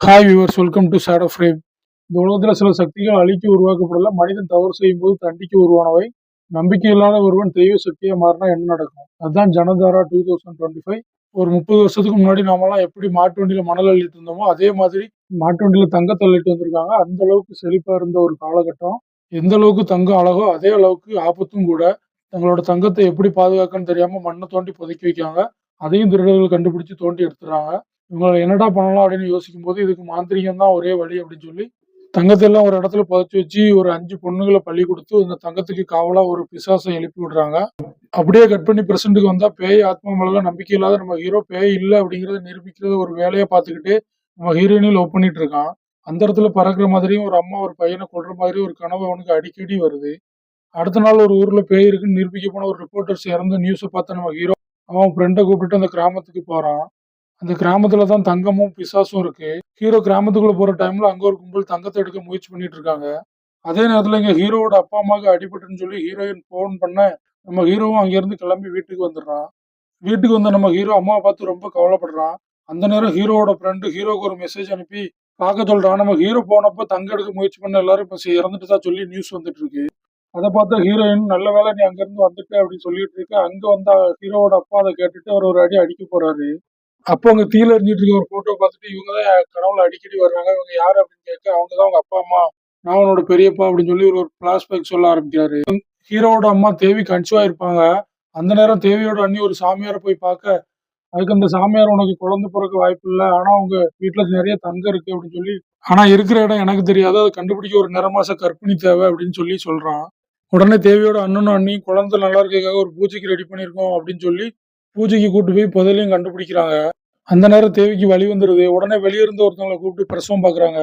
Hi viewers welcome to shadow frame இந்த உலகத்தில் சில சக்திகள் அழிக்க உருவாக்கப்படல. மனிதன் தவறு செய்யும் போது தண்டிக்க உருவானவை. நம்பிக்கை இல்லாத ஒருவன் தெய்வ சக்தியாக மாறினா என்ன நடக்கும்? அதுதான் ஜனதாரா டூ தௌசண்ட் டுவெண்ட்டி ஃபைவ் ஒரு முப்பது வருஷத்துக்கு முன்னாடி நாமெல்லாம் எப்படி மாட்டு வண்டியில் மணல் அள்ளிட்டு இருந்தோமோ அதே மாதிரி மாட்டு வண்டியில் தங்கத்தை அள்ளிட்டு வந்திருக்காங்க. அந்த அளவுக்கு செழிப்பாக இருந்த ஒரு காலகட்டம். எந்த அளவுக்கு தங்கம் அழகோ அதே அளவுக்கு ஆபத்தும் கூட தங்களோட தங்கத்தை எப்படி பாதுகாக்கன்னு தெரியாமல் மண்ணை தோண்டி புதைக்கி வைக்காங்க அதையும் திருடர்கள் கண்டுபிடிச்சு தோண்டி எடுத்துறாங்க இவங்களை என்னடா பண்ணலாம் அப்படின்னு யோசிக்கும் போது இதுக்கு மாந்திரிகம் தான் ஒரே வழி அப்படின்னு சொல்லி தங்கத்தை எல்லாம் ஒரு இடத்துல புதைச்சி வச்சு ஒரு அஞ்சு பொண்ணுகளை பள்ளி கொடுத்து இந்த தங்கத்துக்கு காவலா ஒரு பிசாசை எழுப்பி விடுறாங்க. அப்படியே கட் பண்ணி பிரசண்ட்டுக்கு வந்தா பேய் ஆத்மா மேல நம்பிக்கை இல்லாத நம்ம ஹீரோ பேய் இல்லை அப்படிங்கறத நிரூபிக்கிறத ஒரு வேலையை பார்த்துக்கிட்டு நம்ம ஹீரோயினையும் லவ் பண்ணிட்டு இருக்கான். அந்த இடத்துல பறக்குற மாதிரியும் ஒரு அம்மா ஒரு பையனை கொள்ற மாதிரி ஒரு கனவு அவனுக்கு அடிக்கடி வருது. அடுத்த நாள் ஒரு ஊர்ல பேய் இருக்குன்னு நிரூபிக்க போன ஒரு ரிப்போர்ட்டர்ஸ் இறந்த நியூஸை பார்த்த நம்ம ஹீரோ அவன் ஃப்ரெண்டை கூப்பிட்டு அந்த கிராமத்துக்கு போறான். அந்த கிராமத்துல தான் தங்கமும் பிசாசும் இருக்கு. ஹீரோ கிராமத்துக்குள்ள போற டைம்ல அங்க ஒரு கும்பல் தங்கத்தை எடுக்க முயற்சி பண்ணிட்டு இருக்காங்க. அதே நேரத்துல இங்க ஹீரோவோட அப்பா அம்மாவுக்கு அடிபட்டுன்னு சொல்லி ஹீரோயின் போன் பண்ண நம்ம ஹீரோவும் அங்கிருந்து கிளம்பி வீட்டுக்கு வந்துடுறான். வீட்டுக்கு வந்த நம்ம ஹீரோ அம்மாவை பார்த்து ரொம்ப கவலைப்படுறான். அந்த நேரம் ஹீரோவோட ஃப்ரெண்டு ஹீரோக்கு ஒரு மெசேஜ் அனுப்பி பார்க்க சொல்றான். நம்ம ஹீரோ போனப்போ தங்க எடுக்க முயற்சி பண்ண எல்லாரும் இப்போ இறந்துட்டு தான் சொல்லி நியூஸ் வந்துட்டு இருக்கு. அதை பார்த்தா ஹீரோயின் நல்ல வேளை நீ அங்கேருந்து வந்துட்ட அப்படின்னு சொல்லிட்டு இருக்கு. அங்க வந்த ஹீரோவோட அப்பா அதை கேட்டுட்டு அவர் ஒரு அடி அடிக்க போறாரு. அப்போ அங்க தீல எரிஞ்சிட்டு இருக்க ஒரு போட்டோ பார்த்துட்டு இவங்க தான் கடவுள் அடிக்கடி வர்றாங்க இவங்க யாரு அப்படின்னு கேட்க அவங்க தான் அவங்க அப்பா அம்மா நான் உன்னோட பெரியப்பா அப்படின்னு சொல்லி ஒரு பிளாஷ்பேக் சொல்ல ஆரம்பிக்கிறாரு. ஹீரோவோட அம்மா தேவி கன்சிவா இருப்பாங்க. அந்த நேரம் தேவியோட அண்ணி ஒரு சாமியாரை போய் பார்க்க அதுக்கு அந்த சாமியார் உனக்கு குழந்தை பிறக்க வாய்ப்பு இல்லை. ஆனா உங்க வீட்டுல நிறைய தங்கம் இருக்கு அப்படின்னு சொல்லி ஆனா இருக்கிற இடம் எனக்கு தெரியாது. அதை கண்டுபிடிக்க ஒரு நிறமாச கற்பிணி தேவை அப்படின்னு சொல்லி சொல்றான். உடனே தேவியோட அண்ணனும் அண்ணியும் குழந்தை நல்லா இருக்கக்காக ஒரு பூஜைக்கு ரெடி பண்ணியிருக்கோம் அப்படின்னு சொல்லி பூஜைக்கு கூட்டு போய் புதையிலையும் கண்டுபிடிக்கிறாங்க. அந்த நேரம் தேவிக்கு வழி வந்துடுது உடனே வெளியே இருந்து ஒருத்தவங்களை கூப்பிட்டு பிரசவம் பாக்குறாங்க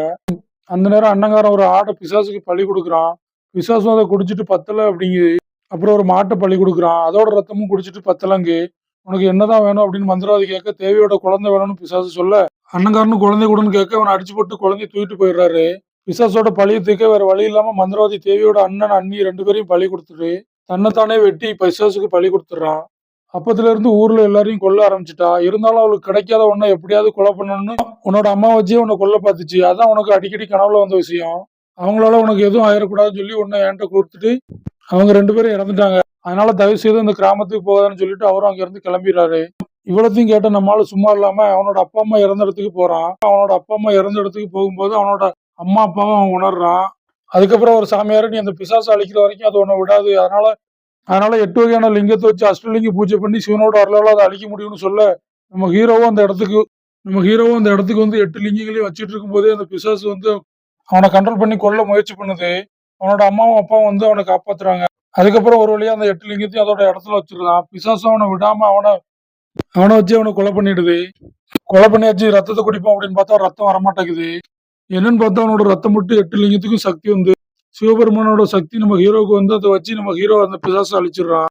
அந்த நேரம் அண்ணங்காரன் ஒரு ஆடை பிசாசுக்கு பழி கொடுக்குறான். பிசாசும் அதை குடிச்சிட்டு பத்தலை அப்படிங்குது. அப்புறம் ஒரு மாட்டை பழி கொடுக்குறான். அதோட ரத்தமும் குடிச்சிட்டு பத்தலங்கு. உனக்கு என்னதான் வேணும் அப்படின்னு மந்திரவாதி கேட்க தேவியோட குழந்தை வேணும்னு பிசாசு சொல்ல. அண்ணங்காரனு குழந்தை கூடன்னு கேட்க அவனை அடிச்சு போட்டு குழந்தைய தூக்கிட்டு போயிடுறாரு. பிசாசோட பழிய தூக்க வேற வழி இல்லாம மந்திரவாதி தேவியோட அண்ணன் அண்ணி ரெண்டு பேரையும் பழி கொடுத்துட்டு தன்னைத்தானே வெட்டி பிசாசுக்கு பழி கொடுத்துட்றான். அப்பத்துல ஊரில் எல்லாரையும் கொல்ல ஆரம்பிச்சிட்டா. இருந்தாலும் அவளுக்கு கிடைக்காத ஒன்றை எப்படியாவது கொலை பண்ணணும்னு உன்னோட அம்மா வச்சே உன்னை கொல்ல பார்த்துச்சு. அதான் உனக்கு அடிக்கடி கனவுல வந்த விஷயம். அவங்களால உனக்கு எதுவும் ஆயிடக்கூடாதுன்னு சொல்லி உன்னை என்கிட்ட கொடுத்துட்டு அவங்க ரெண்டு பேரும் இறந்துட்டாங்க. அதனால தயவு செய்து இந்த கிராமத்துக்கு போகாதுன்னு சொல்லிட்டு அவரும் அங்க இருந்து கிளம்பிடுறாரு. இவ்வளத்தையும் கேட்ட நம்மளால சும்மா இல்லாம அவனோட அப்பா அம்மா இறந்த இடத்துக்கு போறான். அவனோட அப்பா அம்மா இறந்த இடத்துக்கு போகும்போது அவனோட அம்மா அப்பாவும் அவன் உணர்றான். அதுக்கப்புறம் ஒரு சாமியார் நீ அந்த பிசாசு அழிக்கிற வரைக்கும் அது உன்னை விடாது. அதனால அதனால எட்டு வகையான லிங்கத்தை வச்சு அஷ்டலிங்க பூஜை பண்ணி சிவனோட அருளால் அதை அழிக்க முடியும்னு சொல்ல நம்ம ஹீரோவும் அந்த இடத்துக்கு நம்ம ஹீரோவும் அந்த இடத்துக்கு வந்து எட்டு லிங்கங்களையும் வச்சுட்டு இருக்கும்போதே அந்த பிசாசு வந்து அவனை கண்ட்ரோல் பண்ணி கொல்ல முயற்சி பண்ணுது. அவனோட அம்மாவும் அப்பாவும் வந்து அவனை காப்பாத்துறாங்க. அதுக்கப்புறம் ஒரு வழியா அந்த எட்டு லிங்கத்தையும் அதோட இடத்துல வச்சிருக்கான். பிசாசும் அவனை விடாம அவனை அவனை வச்சு அவனை கொலை பண்ணிடுது. கொலை பண்ணியாச்சு ரத்தத்தை குடிப்போம் அப்படின்னு பார்த்தா ரத்தம் வரமாட்டேங்குது. என்னன்னு பார்த்தா அவனோட ரத்தம் மட்டும் எட்டு லிங்கத்துக்கும் சக்தி வந்து சிவபெருமானோட சக்தி நம்ம ஹீரோவுக்கு வந்து அதை வச்சு நம்ம ஹீரோ அந்த பிசாசை அழிச்சிடுறான்.